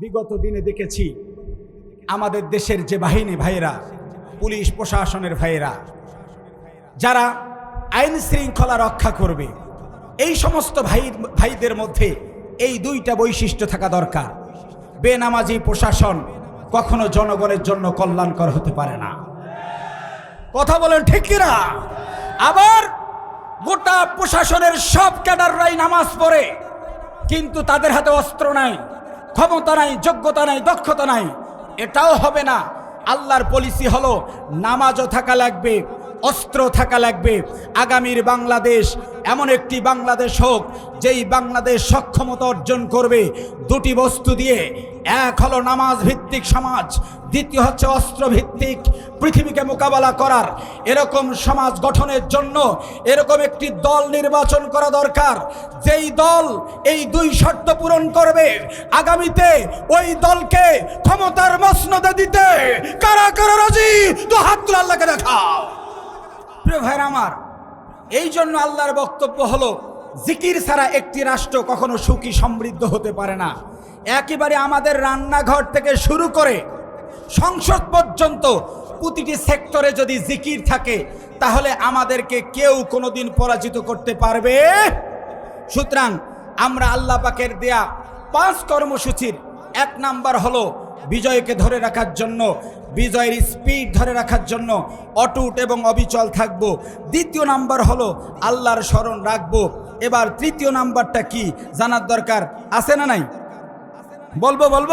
বিগত দিনে দেখেছি আমাদের দেশের যে বাহিনী ভাইয়েরা, পুলিশ প্রশাসনের ভাইয়েরা, যারা আইন শৃঙ্খলা রক্ষা করবে, এই সমস্ত ভাই, ভাইদের মধ্যে এই দুইটা বৈশিষ্ট্য থাকা দরকার। বেনামাজি প্রশাসন কখনো জনগণের জন্য কল্যাণকর হতে পারে না। কথা বলেন ঠিক কিনা? আবার গোটা প্রশাসনের সব ক্যাডাররাই নামাজ পড়ে, কিন্তু তাদের হাতে অস্ত্র নাই। ক্ষমতা নাই, যোগ্যতা নাই, দক্ষতা নাই, এটাও হবে না। আল্লাহর পলিসি হলো নামাজও থাকা লাগবে, অস্ত্র থাকা লাগবে। আগামীর বাংলাদেশ এমন একটি বাংলাদেশ হোক, যেই বাংলাদেশ সক্ষমতা অর্জন করবে। দুটি বস্তু দিয়ে, এক হলো নামাজ ভিত্তিক সমাজ দ্বিতীয় হচ্ছে অস্ত্র ভিত্তিক পৃথিবীকে মোকাবেলা করার। এরকম সমাজ গঠনের জন্য এরকম একটি দল নির্বাচন করা দরকার। যেই দল এই দুই শর্ত পূরণ করবে, আগামীতে ওই দলকে ক্ষমতার মসনদে দিতে কারা কারা রাজি? তো হাত তুলে আল্লাহকে দেখাও। প্রিয় ভাইরা আমার, এই জন্য আল্লাহর বক্তব্য হলো, জিকির ছাড়া একটি রাষ্ট্র কখনো সুখী সমৃদ্ধ হতে পারে না। একেবারে আমাদের রান্নাঘর থেকে শুরু করে সংসদ পর্যন্ত প্রতিটি সেক্টরে যদি জিকির থাকে, তাহলে আমাদেরকে কেউ কোনোদিন পরাজিত করতে পারবে। সুতরাং আমরা আল্লাহ পাকের দেয়া পাঁচ কর্মসূচির এক নাম্বার হলো বিজয়কে ধরে রাখার জন্য, বিজয়ের স্পিড ধরে রাখার জন্য অটুট এবং অবিচল থাকব। দ্বিতীয় নাম্বার হলো আল্লাহর স্মরণ রাখব। এবার তৃতীয় নাম্বারটা কি জানার দরকার আছে না নাই? বলব বলব?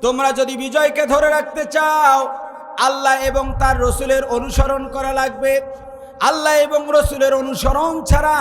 তোমরা যদি বিজয়কে ধরে রাখতে চাও আল্লাহ এবং তার রসুলের অনুসরণ করা লাগবে। আল্লাহ এবং রসুলের অনুসরণ ছাড়া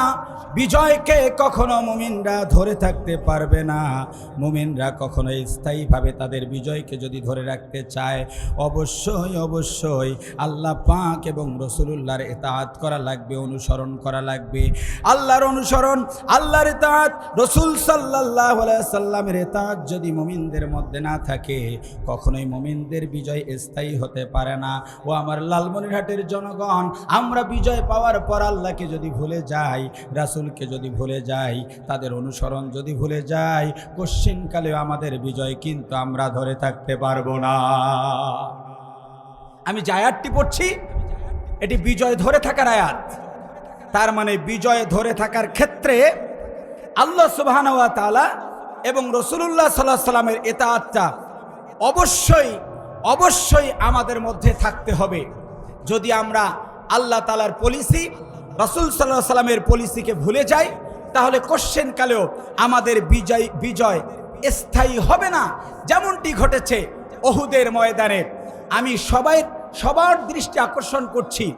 বিজয়কে কখনো মুমিনরা ধরে থাকতে পারবে না। মুমিনরা কখনো স্থায়ীভাবে তাদের বিজয়কে যদি ধরে রাখতে চায়, অবশ্যই অবশ্যই আল্লাহ পাক এবং রসুলুল্লাহর এতাহাত করা লাগবে, অনুসরণ করা লাগবে। আল্লাহর অনুসরণ, আল্লাহর এতাহাত রসুল সাল্লাহ সাল্লামের এতাহাত যদি মুমিনদের মধ্যে না থাকে, কখনোই মুমিনদের বিজয় স্থায়ী হতে পারে না। ও আমার লালমনিরহাটের জনগণ, আমরা বিজয় পাওয়ার পর আল্লাহকে যদি ভুলে যাই, রাসুলকে যদি ভুলে যাই, তাদের অনুসরণ যদি ভুলে যাই কশ্চিনকালে আমাদের বিজয় কিন্তু আমরা ধরে থাকতে পারব না। আমি যে আয়াতটি পড়ছি, এটি বিজয় ধরে থাকার আয়াত। তার মানে বিজয় ধরে থাকার ক্ষেত্রে আল্লাহ সুবাহ তালা এবং রসুল্লাহ সাল্লাহ সাল্লামের এতায়াতটা অবশ্যই অবশ্যই আমাদের মধ্যে থাকতে হবে। যদি আমরা আল্লাহ তালার পলিসি রসুল সাল্লাহ সাল্লামের পলিসিকে ভুলে যাই তাহলে কোশ্চেন কালেও আমাদের বিজয় বিজয় স্থায়ী হবে না। যেমনটি ঘটেছে অহুদের ময়দানে। আমি সবাই, সবার দৃষ্টি আকর্ষণ করছি।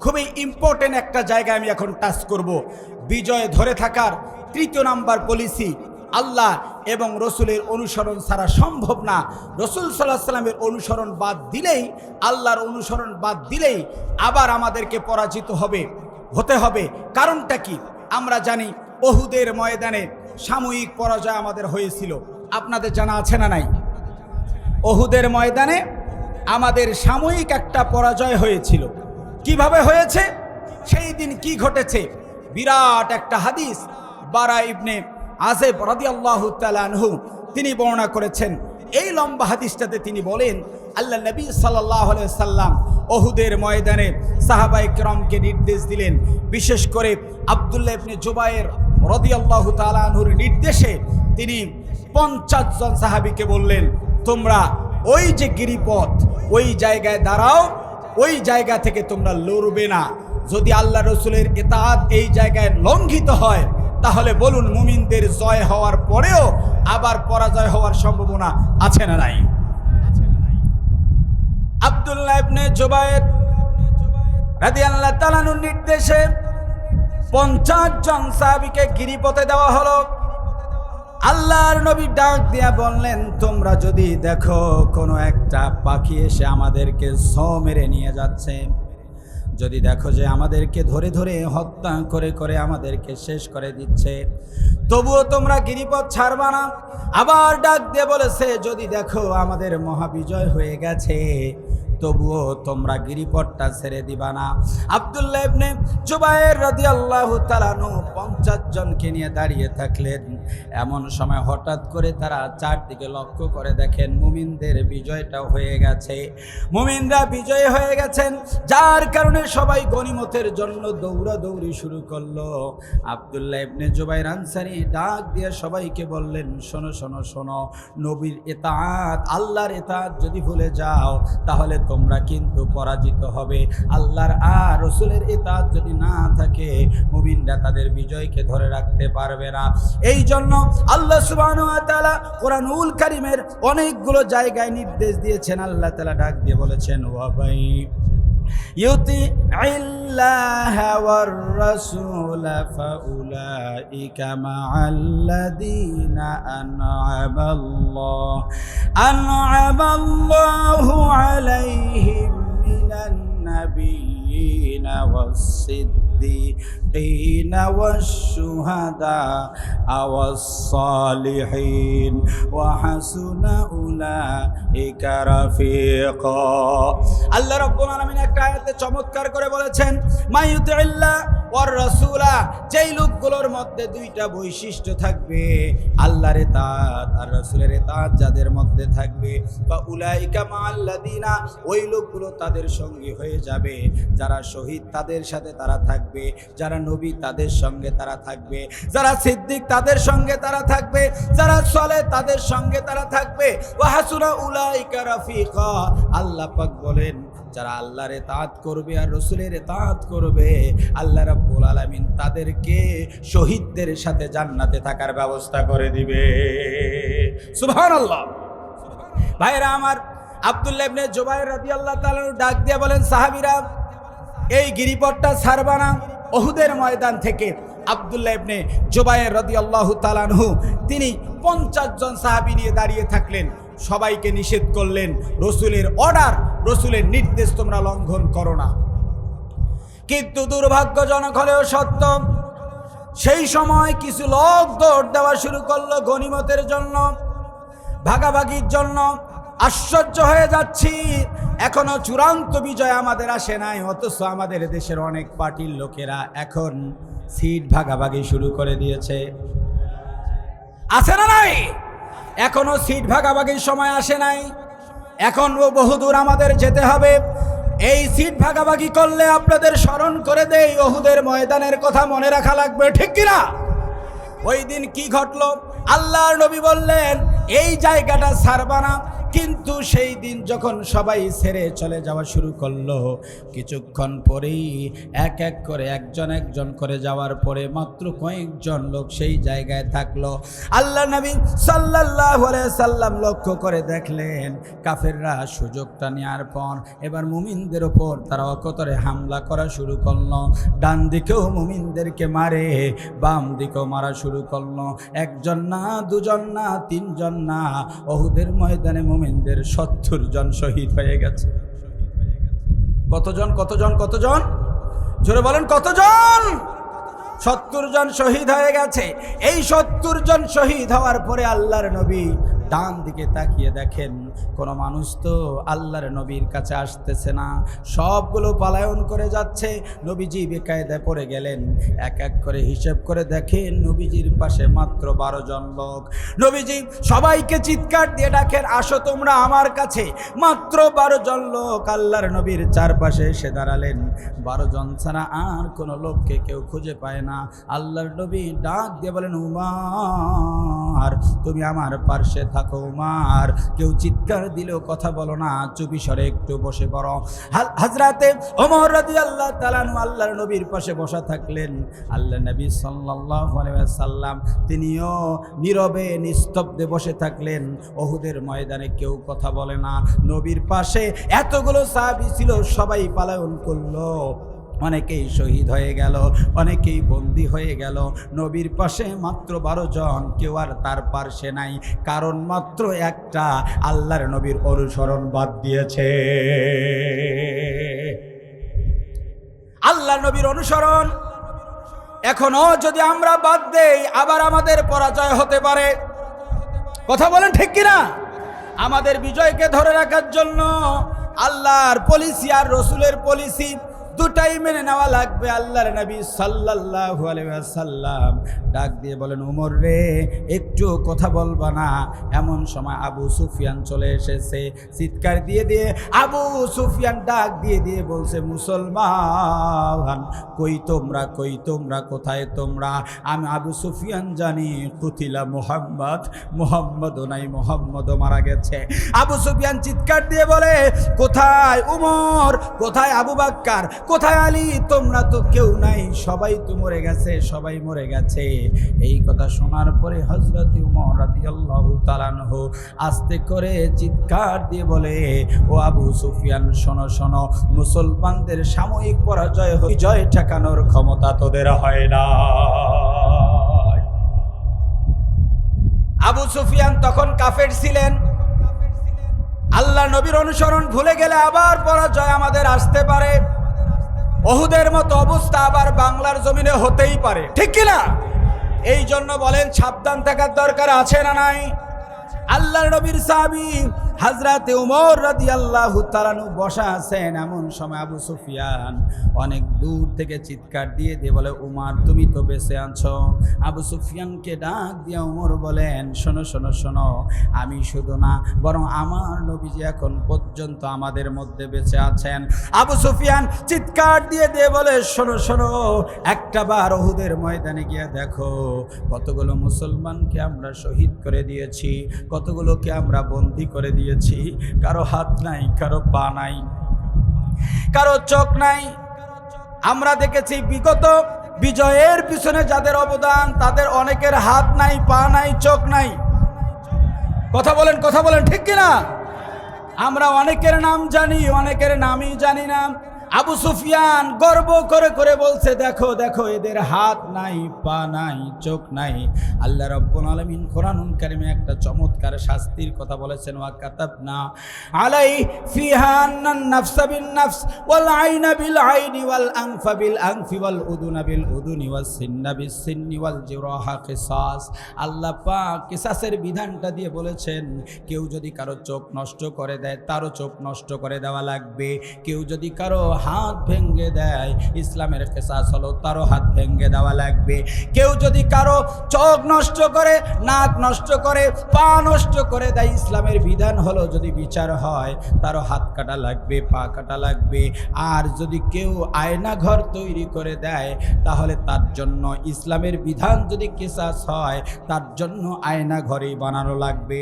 খুবই ইম্পর্টেন্ট একটা জায়গায় আমি এখন টাচ করব। বিজয় ধরে থাকার তৃতীয় নাম্বার পলিসি আল্লাহ এবং রসুলের অনুসরণ ছাড়া সম্ভব না। রসুল সাল্লাহ সাল্লামের অনুসরণ বাদ দিলেই, আল্লাহর অনুসরণ বাদ দিলেই আবার আমাদেরকে পরাজিত হবে, হতে হবে। কারণটা কি? আমরা জানি ওহুদের ময়দানে সাময়িক পরাজয় আমাদের হয়েছিল। আপনাদের জানা আছে না নাই? অহুদের ময়দানে আমাদের সাময়িক একটা পরাজয় হয়েছিল। কীভাবে হয়েছে? সেই দিন কি ঘটেছে? বিরাট একটা হাদিস, বারা ইবনে আজেব রাদি আল্লাহ তালহু তিনি বর্ণনা করেছেন, এই লম্বা হাদিসটাতে তিনি বলেন, আল্লাহ নবী সাল্লাহ সাল্লাম অহুদের ময়দানে সাহাবাই ক্রমকে নির্দেশ দিলেন, বিশেষ করে আবদুল্লাহ ইবনে জুবায়ের রদি আল্লাহ তালাহুর নির্দেশে তিনি পঞ্চাশ জন সাহাবিকে বললেন, তোমরা ওই যে গিরিপথ, ওই জায়গায় দাঁড়াও, ওই জায়গা থেকে তোমরা লড়বে না। যদি আল্লাহ রসুলের এতাহাত এই জায়গায় লঙ্ঘিত হয় তাহলে বলুন, মুমিনদের জয় হওয়ার পরেও আবার পরাজয় হওয়ার সম্ভাবনা আছে না নাই? আবদুল্লাহ ইবনে জুবায়ের রাদিয়াল্লাহু তাআলার নির্দেশে পঞ্চাশ জন সাহাবীকে গিরিপথে দেওয়া হলো। আল্লাহর নবী ডাক দিয়া বললেন, তোমরা যদি দেখো কোনো একটা পাখি এসে আমাদেরকে ছ মেরে নিয়ে যাচ্ছে। যদি দেখো যে আমাদেরকে ধরে ধরে হত্যা করে করে আমাদেরকে শেষ করে দিচ্ছে, তবুও তোমরা গিরিপথ ছাড়বা না। আবার ডাক দিয়ে বলেছে, যদি দেখো আমাদের মহাবিজয় হয়ে গেছে তবুও তোমরা গিরিপথটা ছেড়ে দিবা না। আবদুল্লাহ ইবনে জুবায়ের রাদিয়াল্লাহু তাআলাহু 50 জনকে নিয়ে দাঁড়িয়ে থাকলেন। এমন সময় হঠাৎ করে তারা চারদিকে লক্ষ্য করে দেখেন মুমিনদের বিজয়টা হয়ে গেছে। মুমিনরা বিজয় হয়ে গেছেন, যার কারণে সবাই গনিমতের জন্য দৌড়াদৌড়ি শুরু করল। আবদুল্লাহ ইবনে জুবাইর আনসারি ডাক দিয়ে সবাইকে বললেন, শোনো শোনো শোনো, নবীর এতাত আল্লাহর এতাত যদি ভুলে যাও, তাহলে তোমরা কিন্তু পরাজিত হবে। আল্লাহর আর রসুলের এতাত যদি না থাকে, মুমিনরা তাদের বিজয়কে ধরে রাখতে পারবে না। এই জন্য আল্লাহ সুবাহ কোরআনুল কারিমের অনেকগুলো জায়গায় নির্দেশ দিয়েছেন। আল্লাহ তালা ডাক দিয়ে বলেছেন ওয়াবাই يطيع الله والرسول فأولئك مع الذين أنعم الله أنعم الله عليهم من النبيين والصديقين. والشهداء والصالحين وحسن أولئك رفيقا আল্লাহ রব্বুল আলামিন একটা আয়াতে চমৎকার করে বলেছেন মাইয়ুতিল্লাহ রাসূলা, যেই লোকগুলোর মধ্যে দুইটা বৈশিষ্ট্য থাকবে ইতাত আর রাসূলের ইতাত যাদের মধ্যে থাকবে, বা উলাইকা মাআল্লাযিনা, ওই লোকগুলো তাদের সঙ্গী হয়ে যাবে, যারা শহীদ তাদের সাথে তারা থাকবে, যারা নবী তাদের সঙ্গে তারা থাকবে, যারা সিদ্দিক তাদের সঙ্গে তারা থাকবে, যারা চলে তাদের সঙ্গে তারা থাকবে ওয়াহাসুনা উলাইকা রাফিকা। আল্লাহ বলেন, যারা আল্লাহর এতাত করবে আর রসুলের এতাত করবে, আল্লাহ রাব্বুল আলামিন তাদেরকে শহীদদের সাথে জান্নাতে থাকার ব্যবস্থা করে দিবে। সুবহানাল্লাহ। ভাইরা আমার আব্দুল্লাহ ইবনে জুবাইর রাদিয়াল্লাহু তাআলা ডাক দিয়ে বলেন, সাহাবীরা, এই গিরিপথটা ছাড়বা না। ওহুদের ময়দান থেকে আবদুল্লাহ ইবনে জুবাইর রাদিয়াল্লাহু তাআলাহু তিনি পঞ্চাশ জন সাহাবী নিয়ে দাঁড়িয়ে থাকলেন। সবাইকে নিষেধ করলেন, রসুলের অর্ডার, রসুলের নির্দেশ তোমরা লঙ্ঘন করো না। কিন্তু দুর্ভাগ্যজনক হলেও সত্য, সেই সময় কিছু লোক দৌড় দেওয়া শুরু করল গনিমতের জন্য, ভাগাভাগির জন্য। আশ্চর্য হয়ে যাচ্ছি, এখনও চূড়ান্ত বিজয় আমাদের আসে নাই, অথচ আমাদের দেশের অনেক পার্টির লোকেরা এখন সিট ভাগাভাগি শুরু করে দিয়েছে। আছে না নাই? এখনও সিট ভাগাভাগির সময় আসে নাই। এখন বহুদূর আমাদের যেতে হবে। এই সিট ভাগাভাগি করলে আপনাদের স্মরণ করে দেই, ওহুদের ময়দানের কথা মনে রাখা লাগবে, ঠিক কিনা? ওই দিন কি ঘটল? আল্লাহর নবী বললেন, এই জায়গাটা ছাড়বানা কিন্তু সেই দিন যখন সবাই ছেড়ে চলে যাওয়া শুরু করল, কিছুক্ষণ পরেই এক এক করে একজন একজন করে যাওয়ার পরে মাত্র কয়েকজন লোক সেই জায়গায় থাকল। আল্লাহ নবী আলাইহি সাল্লাম লক্ষ্য করে দেখলেন, কাফেররা সুযোগটা নেওয়ার পর এবার মুমিনদের ওপর তারা অকতরে হামলা করা শুরু করল। ডান দিকেও মুমিনদেরকে মারে, বাম দিকেও মারা শুরু করল। একজন না, দুজন না, তিনজন না অহুদের ময়দানে মুমিনদের সত্তর জন শহীদ হয়ে গেছে। কতজন কতজন কতজন? জোরে বলেন, কতজন? সত্তর জন শহীদ হয়ে গেছে। এই সত্তর জন শহীদ হওয়ার পরে আল্লাহর নবী ডান দিকে তাকিয়ে দেখেন কোনো মানুষ তো আল্লাহর নবীর কাছে আসতেছে না। সবগুলো পালায়ন করে যাচ্ছে। নবীজি বেকায়দায় পড়ে গেলেন। এক এক করে হিসেব করে দেখেন নবীজির পাশে মাত্র বারো জন লোক। নবীজি সবাইকে চিৎকার দিয়ে ডাকেন, আসো তোমরা আমার কাছে। মাত্র বারো জন লোক আল্লাহর নবীর চারপাশে এসে দাঁড়ালেন। বারো জন ছাড়া আর কোনো লোককে কেউ খুঁজে পায় না। আল্লাহর নবী ডাক দিয়ে বলেন, উমার, তুমি আমার পার্শ্বে থাকো, উমার। কেউ চিৎকার দিলেও কথা বলো না, চুপি সরে একটু বসে পড়ো। হাজরাতে ওমর রাদি আল্লাহ তালানু আল্লাহর নবীর পাশে বসা থাকলেন। আল্লাহ নবী সাল্লাল্লাহু সাল্লাম তিনিও নীরবে, নিস্তব্ধে বসে থাকলেন। অহুদের ময়দানে কেউ কথা বলে না। নবীর পাশে এতগুলো সাহাবী ছিল, সবাই পালায়ন করল। অনেকেই শহীদ হয়ে গেল, অনেকেই বন্দী হয়ে গেল। নবীর পাশে মাত্র বারো জন, কেউ আর তার পার্শ্বে নাই। কারণ মাত্র একটা আল্লাহর নবীর অনুসরণ বাদ দিয়েছে। আল্লাহ নবীর অনুসরণ। এখনও যদি আমরা বাদ দেই, আবার আমাদের পরাজয় হতে পারে। কথা বলেন ঠিক কিনা? আমাদের বিজয়কে ধরে রাখার জন্য আল্লাহর পলিসি আর রসুলের পলিসি দুটাই মেনে নেওয়া লাগবে আল্লাহর নবী সাল্লাল্লাহু আলাইহি ওয়াসাল্লাম। ডাক দিয়ে বলেন উমর রে, একটু কথা বলবা না। এমন সময় আবু সুফিয়ান চলে এসেছে। চিৎকার দিয়ে দিয়ে আবু সুফিয়ান ডাক দিয়ে দিয়ে বলছে, মুসলমান, কই তোমরা কই তোমরা, কোথায় তোমরা? আমি আবু সুফিয়ান জানি, কুতিলা মোহাম্মদ মোহাম্মদ নাই মোহাম্মদ মারা গেছে। আবু সুফিয়ান চিৎকার দিয়ে বলে, কোথায় উমর? কোথায় আবু বাক্কার? কোথায় আলী? তোমরা তো কেউ নাই, সবাই তো মরে গেছে, সবাই মরে গেছে। এই কথা শোনার পরে হজরত উমর আস্তে করে চিৎকার দিয়ে বলে, ও আবু সুফিয়ান, শোনো শোনো, মুসলমানদের সাময়িক পরাজয় জয় ঠেকানোর ক্ষমতা তোদের হয় না। আবু সুফিয়ান তখন কাফের ছিলেন। আল্লাহ নবীর অনুসরণ ভুলে গেলে আবার পরাজয় আমাদের আসতে পারে। অহুদের মতো অবস্থা আবার বাংলার জমিনে হতেই পারে। ঠিক কিনা? এই জন্য বলেন সাবধান থাকার দরকার আছে না নাই? আল্লাহ নবীর সাহাবি হাজরাতে উমর রাদি আল্লাহ তালানু বসা আছেন এমন সময় আবু সুফিয়ান অনেক দূর থেকে চিৎকার দিয়ে দিয়ে বলে, উমার, তুমি তো বেঁচে আছো। আবু সুফিয়ানকে ডাক দিয়ে উমর বলেন, শোনো শোনো শোনো, আমি শুধু না, বরং আমার নবীজি এখন পর্যন্ত আমাদের মধ্যে বেঁচে আছেন। আবু সুফিয়ান চিৎকার দিয়ে দিয়ে বলে, শোনো শোনো, একটা বার ওহুদের ময়দানে গিয়ে দেখো, কতগুলো মুসলমানকে আমরা শহীদ করে দিয়েছি, কতগুলোকে আমরা বন্দি করে দিয়েছি। কারও হাত নাই, কারও পা নাই, কারও চোখ নাই। আমরা দেখেছি বিগত বিজয়ের পিছনে যাদের অবদান, তাদের অনেকের হাত নাই, পা নাই, চোখ নাই। কথা বলেন কথা বলেন, ঠিক কিনা? আমরা অনেকের নাম জানি, অনেকের নামই জানি না। আবু সুফিয়ান গর্ব করে করে বলছে, দেখো দেখো, এদের হাত নাই, পা নাই, চোখ নাই। আল্লাহ রব্বুল আলামিন কোরআনুল কারিমে একটা চমৎকার শাস্তির কথা বলেছেন, ওয়া কাতাব না আলাই ফিহা আন্নান নাফসা বিন নাফস ওয়াল আইনা বিল আইনি ওয়াল আনফা বিল আনফি ওয়াল উদুনা বিল উদুনি ওয়াস সিন্না বিস সিন্নি ওয়াল জিরাহা কিসাস। আল্লাহ পাক কিসাসের বিধানটা দিয়ে বলেছেন, কেউ যদি কারও চোখ নষ্ট করে দেয়, তারও চোখ নষ্ট করে দেওয়া লাগবে। কেউ যদি কারও হাত ভেঙ্গে দেয়। ইসলামের কেসাস হলো তারও হাত ভেঙ্গে দেওয়া লাগবে। কেউ যদি কারও চোখ নষ্ট করে, নাক নষ্ট করে, পা নষ্ট করে দেয়, ইসলামের বিধান হলো যদি বিচার হয়, তারও হাত কাটা লাগবে, পা কাটা লাগবে। আর যদি কেউ আয়না ঘর তৈরি করে দেয়, তাহলে তার জন্য ইসলামের বিধান যদি কেসাস হয়, তার জন্য আয়না ঘরেই বানানো লাগবে।